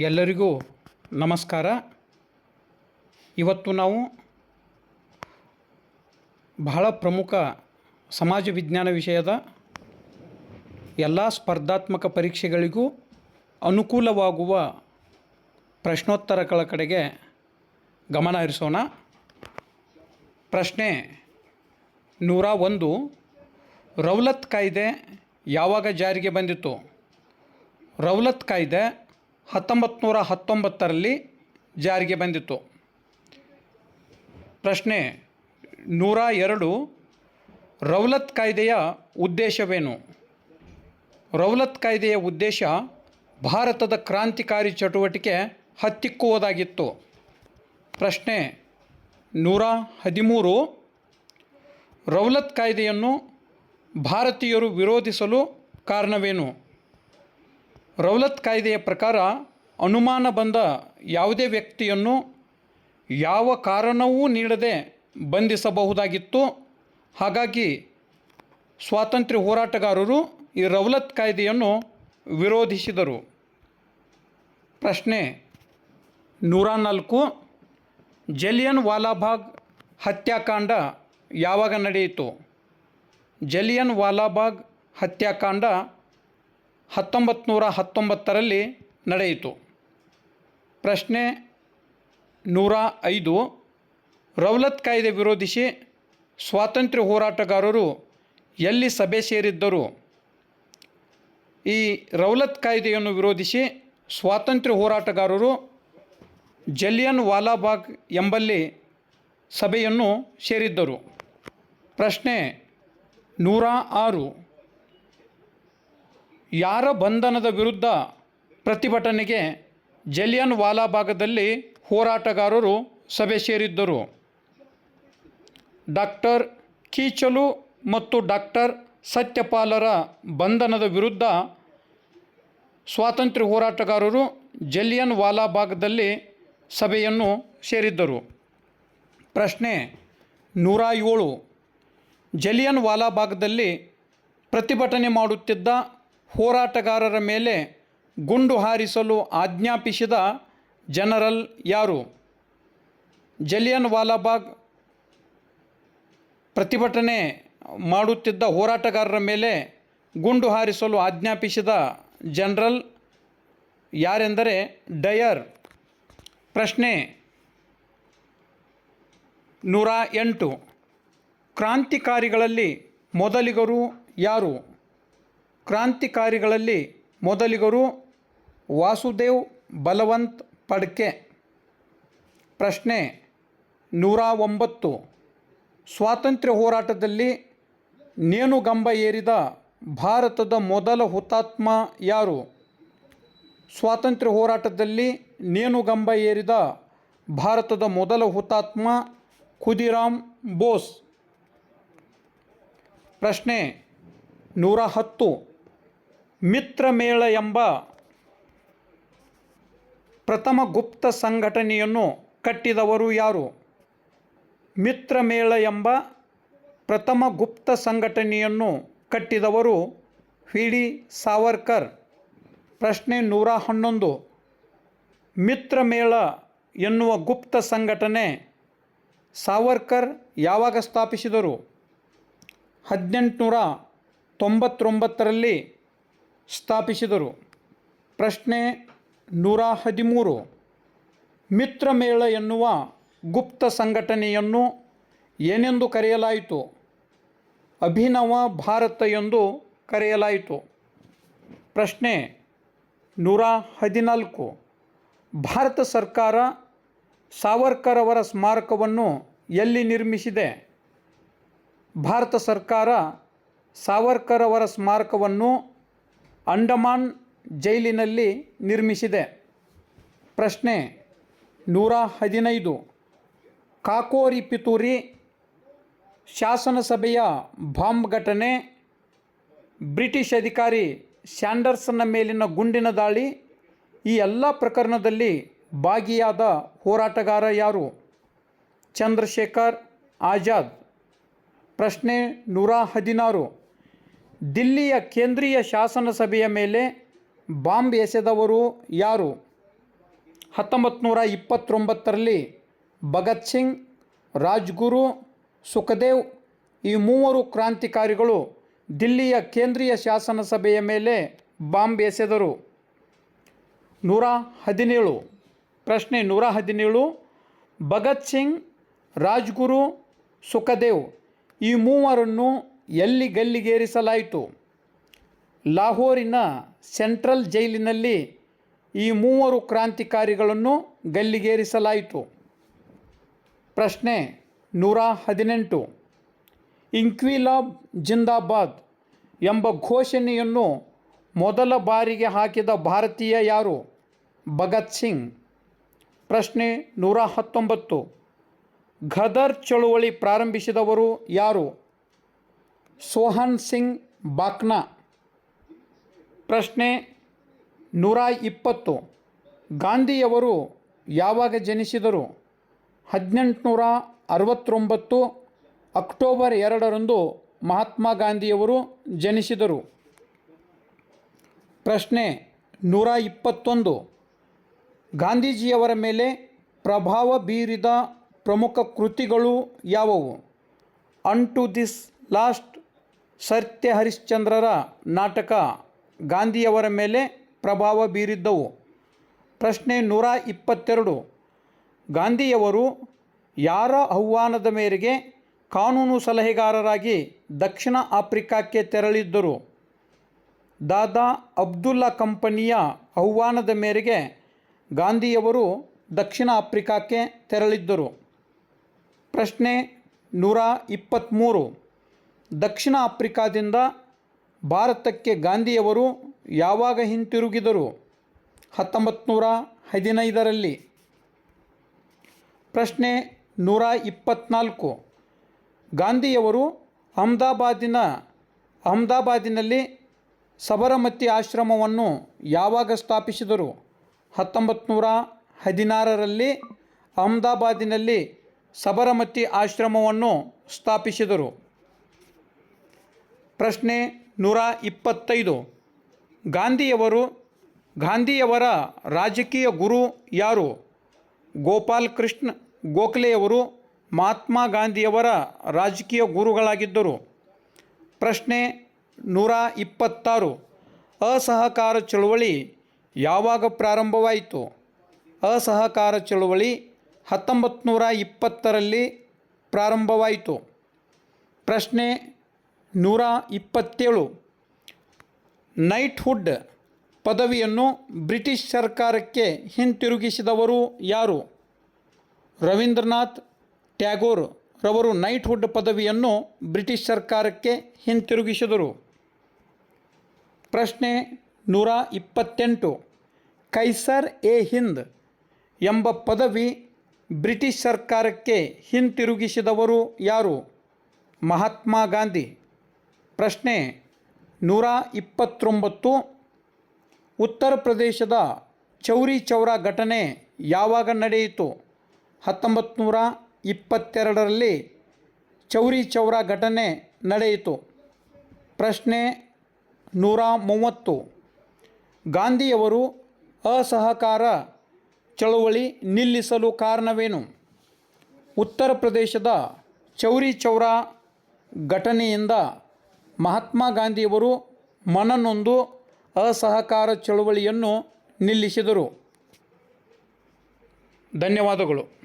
ಎಲ್ಲರಿಗೂ ನಮಸ್ಕಾರ. ಇವತ್ತು ನಾವು ಬಹಳ ಪ್ರಮುಖ ಸಮಾಜ ವಿಜ್ಞಾನ ವಿಷಯದ ಎಲ್ಲ ಸ್ಪರ್ಧಾತ್ಮಕ ಪರೀಕ್ಷೆಗಳಿಗೂ ಅನುಕೂಲವಾಗುವ ಪ್ರಶ್ನೋತ್ತರಗಳ ಕಡೆಗೆ ಗಮನ ಹರಿಸೋಣ. ಪ್ರಶ್ನೆ ನೂರ ಒಂದು, ರೌಲತ್ ಕಾಯ್ದೆ ಯಾವಾಗ ಜಾರಿಗೆ ಬಂದಿತ್ತು? ರೌಲತ್ ಕಾಯ್ದೆ ಹತ್ತೊಂಬತ್ತು ನೂರ ಹತ್ತೊಂಬತ್ತರಲ್ಲಿ ಜಾರಿಗೆ ಬಂದಿತ್ತು. ಪ್ರಶ್ನೆ, ನೂರ ಎರಡು ರೌಲತ್ ಕಾಯ್ದೆಯ ಉದ್ದೇಶವೇನು? ರೌಲತ್ ಕಾಯ್ದೆಯ ಉದ್ದೇಶ ಭಾರತದ ಕ್ರಾಂತಿಕಾರಿ ಚಟುವಟಿಕೆ ಹತ್ತಿಕ್ಕುವುದಾಗಿತ್ತು ಪ್ರಶ್ನೆ, ನೂರ ಹದಿಮೂರು ರೌಲತ್ ಕಾಯ್ದೆಯನ್ನು ಭಾರತೀಯರು ವಿರೋಧಿಸಲು ಕಾರಣವೇನು? ರೌಲತ್ ಕಾಯ್ದೆಯ ಪ್ರಕಾರ ಅನುಮಾನ ಬಂದ ಯಾವುದೇ ವ್ಯಕ್ತಿಯನ್ನು ಯಾವ ಕಾರಣವೂ ನೀಡದೆ ಬಂಧಿಸಬಹುದಾಗಿತ್ತು. ಹಾಗಾಗಿ ಸ್ವಾತಂತ್ರ್ಯ ಹೋರಾಟಗಾರರು ಈ ರೌಲತ್ ಕಾಯ್ದೆಯನ್ನು ವಿರೋಧಿಸಿದರು. ಪ್ರಶ್ನೆ ನೂರ ನಾಲ್ಕು, ಜಲಿಯನ್ ವಾಲಾಬಾಗ್ ಹತ್ಯಾಕಾಂಡ ಯಾವಾಗ ನಡೆಯಿತು? ಜಲಿಯನ್ ವಾಲಾಬಾಗ್ ಹತ್ಯಾಕಾಂಡ ಹತ್ತೊಂಬತ್ತು ನೂರ ಹತ್ತೊಂಬತ್ತರಲ್ಲಿ ನಡೆಯಿತು. ಪ್ರಶ್ನೆ ನೂರ ಐದು, ರೌಲತ್ ಕಾಯ್ದೆ ವಿರೋಧಿಸಿ ಸ್ವಾತಂತ್ರ್ಯ ಹೋರಾಟಗಾರರು ಎಲ್ಲಿ ಸಭೆ ಸೇರಿದ್ದರು? ಈ ರೌಲತ್ ಕಾಯ್ದೆಯನ್ನು ವಿರೋಧಿಸಿ ಸ್ವಾತಂತ್ರ್ಯ ಹೋರಾಟಗಾರರು ಜಲಿಯನ್ ವಾಲಾಬಾಗ್ ಎಂಬಲ್ಲಿ ಸಭೆಯನ್ನು ಸೇರಿದ್ದರು. ಪ್ರಶ್ನೆ ನೂರ ಆರು ಯಾರ ಬಂಧನದ ವಿರುದ್ಧ ಪ್ರತಿಭಟನೆಗೆ ಜಲಿಯನ್ ವಾಲಾ ಭಾಗದಲ್ಲಿ ಹೋರಾಟಗಾರರು ಸಭೆ ಸೇರಿದ್ದರು. ಡಾಕ್ಟರ್ ಕೀಚಲು ಮತ್ತು ಡಾಕ್ಟರ್ ಸತ್ಯಪಾಲರ ಬಂಧನದ ವಿರುದ್ಧ ಸ್ವಾತಂತ್ರ್ಯ ಹೋರಾಟಗಾರರು ಜಲಿಯನ್ ವಾಲಾ ಭಾಗದಲ್ಲಿ ಸಭೆಯನ್ನು ಸೇರಿದ್ದರು. ಪ್ರಶ್ನೆ ನೂರ ಏಳು. ಜಲಿಯನ್ ವಾಲಾಬಾಗ್ದಲ್ಲಿ ಪ್ರತಿಭಟನೆ ಮಾಡುತ್ತಿದ್ದ ಹೋರಾಟಗಾರರ ಮೇಲೆ ಗುಂಡು ಹಾರಿಸಲು ಆಜ್ಞಾಪಿಸಿದ ಜನರಲ್ ಯಾರು? ಜಲಿಯನ್ ವಾಲಾಬಾಗ್ ಪ್ರತಿಭಟನೆ ಮಾಡುತ್ತಿದ್ದ ಹೋರಾಟಗಾರರ ಮೇಲೆ ಗುಂಡು ಹಾರಿಸಲು ಆಜ್ಞಾಪಿಸಿದ ಜನರಲ್ ಯಾರೆಂದರೆ ಡಯರ್. ಪ್ರಶ್ನೆ ನೂರ ಎಂಟು. ಕ್ರಾಂತಿಕಾರಿಗಳಲ್ಲಿ ಮೊದಲಿಗರು ಯಾರು? ಕ್ರಾಂತಿಕಾರಿಗಳಲ್ಲಿ ಮೊದಲಿಗರು ವಾಸುದೇವ್ ಬಲವಂತ್ ಪಡ್ಕೆ. ಪ್ರಶ್ನೆ ನೂರ ಒಂಬತ್ತು. ಸ್ವಾತಂತ್ರ್ಯ ಹೋರಾಟದಲ್ಲಿ ನೇಣುಗಂಬ ಏರಿದ ಭಾರತದ ಮೊದಲ ಹುತಾತ್ಮ ಯಾರು? ಸ್ವಾತಂತ್ರ್ಯ ಹೋರಾಟದಲ್ಲಿ ನೇಣುಗಂಬ ಏರಿದ ಭಾರತದ ಮೊದಲ ಹುತಾತ್ಮ ಖುದಿರಾಮ್ ಬೋಸ್. ಪ್ರಶ್ನೆ ನೂರ ಹತ್ತು. ಮಿತ್ರಮೇಳ ಎಂಬ ಪ್ರಥಮ ಗುಪ್ತ ಸಂಘಟನೆಯನ್ನು ಕಟ್ಟಿದವರು ಯಾರು? ಮಿತ್ರಮೇಳ ಎಂಬ ಪ್ರಥಮ ಗುಪ್ತ ಸಂಘಟನೆಯನ್ನು ಕಟ್ಟಿದವರು ವಿ ಡಿ ಸಾವರ್ಕರ್. ಪ್ರಶ್ನೆ ನೂರ ಹನ್ನೊಂದು. ಮಿತ್ರಮೇಳ ಎನ್ನುವ ಗುಪ್ತ ಸಂಘಟನೆ ಸಾವರ್ಕರ್ ಯಾವಾಗ ಸ್ಥಾಪಿಸಿದರು? ಹದಿನೆಂಟುನೂರ ತೊಂಬತ್ತೊಂಬತ್ತರಲ್ಲಿ ಸ್ಥಾಪಿಸಿದರು. ಪ್ರಶ್ನೆ ನೂರ ಹದಿಮೂರು. ಮಿತ್ರಮೇಳ ಎನ್ನುವ ಗುಪ್ತ ಸಂಘಟನೆಯನ್ನು ಏನೆಂದು ಕರೆಯಲಾಯಿತು? ಅಭಿನವ ಭಾರತ ಎಂದು ಕರೆಯಲಾಯಿತು. ಪ್ರಶ್ನೆ ನೂರ ಹದಿನಾಲ್ಕು. ಭಾರತ ಸರ್ಕಾರ ಸಾವರ್ಕರ್ ಅವರ ಸ್ಮಾರಕವನ್ನು ಎಲ್ಲಿ ನಿರ್ಮಿಸಿದೆ? ಭಾರತ ಸರ್ಕಾರ ಸಾವರ್ಕರ್ ಅವರ ಸ್ಮಾರಕವನ್ನು ಅಂಡಮಾನ್ ಜೈಲಿನಲ್ಲಿ ನಿರ್ಮಿಸಿದೆ. ಪ್ರಶ್ನೆ ನೂರ ಹದಿನೈದು. ಕಾಕೋರಿ ಪಿತೂರಿ ಶಾಸನಸಭೆಯ ಬಾಂಬ್ ಘಟನೆ. ಬ್ರಿಟಿಷ್ ಅಧಿಕಾರಿ ಸ್ಯಾಂಡರ್ಸನ್ನ ಮೇಲಿನ ಗುಂಡಿನ ದಾಳಿ. ಈ ಎಲ್ಲ ಪ್ರಕರಣದಲ್ಲಿ ಭಾಗಿಯಾದ ಹೋರಾಟಗಾರ ಯಾರು? ಚಂದ್ರಶೇಖರ್ ಆಜಾದ್. ಪ್ರಶ್ನೆ ನೂರ ಹದಿನಾರು. ದಿಲ್ಲಿಯ ಕೇಂದ್ರೀಯ ಶಾಸನ ಸಭೆಯ ಮೇಲೆ ಬಾಂಬ್ ಎಸೆದವರು ಯಾರು? ಹತ್ತೊಂಬತ್ತು ನೂರ ಇಪ್ಪತ್ತೊಂಬತ್ತರಲ್ಲಿ ಭಗತ್ ಸಿಂಗ್, ರಾಜ್ಗುರು, ಸುಖದೇವ್ ಈ ಮೂವರು ಕ್ರಾಂತಿಕಾರಿಗಳು ದಿಲ್ಲಿಯ ಕೇಂದ್ರೀಯ ಶಾಸನ ಸಭೆಯ ಮೇಲೆ ಬಾಂಬ್ ಎಸೆದರು. ನೂರ ಹದಿನೇಳು. ಪ್ರಶ್ನೆ ನೂರ ಹದಿನೇಳು. ಭಗತ್ ಸಿಂಗ್, ರಾಜ್ಗುರು, ಸುಖದೇವ್ ಈ ಮೂವರನ್ನು ಎಲ್ಲಿ ಗಲ್ಲಿಗೇರಿಸಲಾಯಿತು? ಲಾಹೋರಿನ ಸೆಂಟ್ರಲ್ ಜೈಲಿನಲ್ಲಿ ಈ ಮೂವರು ಕ್ರಾಂತಿಕಾರಿಗಳನ್ನು ಗಲ್ಲಿಗೇರಿಸಲಾಯಿತು. ಪ್ರಶ್ನೆ ನೂರ ಹದಿನೆಂಟು. ಇಂಕ್ವಿಲಾಬ್ ಜಿಂದಾಬಾದ್ ಎಂಬ ಘೋಷಣೆಯನ್ನು ಮೊದಲ ಬಾರಿಗೆ ಹಾಕಿದ ಭಾರತೀಯ ಯಾರು? ಭಗತ್ ಸಿಂಗ್. ಪ್ರಶ್ನೆ ನೂರ ಹತ್ತೊಂಬತ್ತು. ಘದರ್ ಚಳುವಳಿ ಪ್ರಾರಂಭಿಸಿದವರು ಯಾರು? ಸೋಹನ್ ಸಿಂಗ್ ಬಾಕ್ನಾ ಪ್ರಶ್ನೆ ನೂರ ಇಪ್ಪತ್ತು ಗಾಂಧಿಯವರು ಯಾವಾಗ ಜನಿಸಿದರು? ಹದಿನೆಂಟುನೂರ ಅರವತ್ತೊಂಬತ್ತು ಅಕ್ಟೋಬರ್ ಎರಡರಂದು ಮಹಾತ್ಮ ಗಾಂಧಿಯವರು ಜನಿಸಿದರು. ಪ್ರಶ್ನೆ ನೂರ ಇಪ್ಪತ್ತೊಂದು ಗಾಂಧೀಜಿಯವರ ಮೇಲೆ ಪ್ರಭಾವ ಬೀರಿದ ಪ್ರಮುಖ ಕೃತಿಗಳು ಯಾವುವು? ಅನ್ ಟು ದಿಸ್ ಲಾಸ್ಟ್ ಸತ್ಯ ಹರಿಶ್ಚಂದ್ರರ ನಾಟಕ ಗಾಂಧಿಯವರ ಮೇಲೆ ಪ್ರಭಾವ ಬೀರಿದ್ದವು. ಪ್ರಶ್ನೆ ನೂರ ಇಪ್ಪತ್ತೆರಡು. ಗಾಂಧಿಯವರು ಯಾರ ಆಹ್ವಾನದ ಮೇರೆಗೆ ಕಾನೂನು ಸಲಹೆಗಾರರಾಗಿ ದಕ್ಷಿಣ ಆಫ್ರಿಕಾಕ್ಕೆ ತೆರಳಿದ್ದರು? ದಾದಾ ಅಬ್ದುಲ್ಲಾ ಕಂಪನಿಯ ಆಹ್ವಾನದ ಮೇರೆಗೆ ಗಾಂಧಿಯವರು ದಕ್ಷಿಣ ಆಫ್ರಿಕಾಕ್ಕೆ ತೆರಳಿದ್ದರು. ಪ್ರಶ್ನೆ ನೂರ ಇಪ್ಪತ್ತ್ಮೂರು. ದಕ್ಷಿಣ ಆಫ್ರಿಕಾದಿಂದ ಭಾರತಕ್ಕೆ ಗಾಂಧಿಯವರು ಯಾವಾಗ ಹಿಂತಿರುಗಿದರು? ಹತ್ತೊಂಬತ್ತು ನೂರ ಹದಿನೈದರಲ್ಲಿ. ಪ್ರಶ್ನೆ ನೂರ ಇಪ್ಪತ್ತ್ನಾಲ್ಕು ಗಾಂಧಿಯವರು ಅಹಮದಾಬಾದಿನ, ಅಹಮದಾಬಾದಿನಲ್ಲಿ ಸಬರಮತಿ ಆಶ್ರಮವನ್ನು ಯಾವಾಗ ಸ್ಥಾಪಿಸಿದರು? ಹತ್ತೊಂಬತ್ತು ನೂರ ಹದಿನಾರರಲ್ಲಿ ಅಹಮದಾಬಾದಿನಲ್ಲಿ ಸಬರಮತಿ ಆಶ್ರಮವನ್ನು ಸ್ಥಾಪಿಸಿದರು. ಪ್ರಶ್ನೆ ನೂರ ಇಪ್ಪತ್ತೈದು. ಗಾಂಧಿಯವರು, ಗಾಂಧಿಯವರ ರಾಜಕೀಯ ಗುರು ಯಾರು? ಗೋಪಾಲ್ ಕೃಷ್ಣ ಗೋಖಲೆಯವರು, ಮಹಾತ್ಮ ಗಾಂಧಿಯವರ ರಾಜಕೀಯ ಗುರುಗಳಾಗಿದ್ದರು. ಪ್ರಶ್ನೆ ನೂರ ಇಪ್ಪತ್ತಾರು. ಅಸಹಕಾರ ಚಳುವಳಿ ಯಾವಾಗ ಪ್ರಾರಂಭವಾಯಿತು? ಅಸಹಕಾರ ಚಳುವಳಿ ಹತ್ತೊಂಬತ್ತು ನೂರ ಇಪ್ಪತ್ತರಲ್ಲಿ ಪ್ರಾರಂಭವಾಯಿತು. ಪ್ರಶ್ನೆ ನೂರ ಇಪ್ಪತ್ತೇಳು. ನೈಟ್ಹುಡ್ ಪದವಿಯನ್ನು ಬ್ರಿಟಿಷ್ ಸರ್ಕಾರಕ್ಕೆ ಹಿಂತಿರುಗಿಸಿದವರು ಯಾರು? ರವೀಂದ್ರನಾಥ್ ಟ್ಯಾಗೋರ್ ರವರು ನೈಟ್ಹುಡ್ ಪದವಿಯನ್ನು ಬ್ರಿಟಿಷ್ ಸರ್ಕಾರಕ್ಕೆ ಹಿಂತಿರುಗಿಸಿದರು. ಪ್ರಶ್ನೆ ನೂರ ಇಪ್ಪತ್ತೆಂಟು. ಕೈಸರ್ ಎ ಹಿಂದ್ ಎಂಬ ಪದವಿ ಬ್ರಿಟಿಷ್ ಸರ್ಕಾರಕ್ಕೆ ಹಿಂತಿರುಗಿಸಿದವರು ಯಾರು? ಮಹಾತ್ಮ ಗಾಂಧಿ. ಪ್ರಶ್ನೆ ನೂರ ಇಪ್ಪತ್ತೊಂಬತ್ತು. ಉತ್ತರ ಪ್ರದೇಶದ ಚೌರಿ ಚೌರ ಘಟನೆ ಯಾವಾಗ ನಡೆಯಿತು? ಹತ್ತೊಂಬತ್ತು ನೂರ ಇಪ್ಪತ್ತೆರಡರಲ್ಲಿ ಚೌರಿ ಚೌರ ಘಟನೆ ನಡೆಯಿತು. ಪ್ರಶ್ನೆ ನೂರ ಮೂವತ್ತು. ಗಾಂಧಿಯವರು ಅಸಹಕಾರ ಚಳುವಳಿ ನಿಲ್ಲಿಸಲು ಕಾರಣವೇನು? ಉತ್ತರ ಪ್ರದೇಶದ ಚೌರಿ ಚೌರ ಘಟನೆಯಿಂದ ಮಹಾತ್ಮ ಗಾಂಧಿಯವರು ಮನನೊಂದು ಅಸಹಕಾರ ಚಳುವಳಿಯನ್ನು ನಿಲ್ಲಿಸಿದರು. ಧನ್ಯವಾದಗಳು.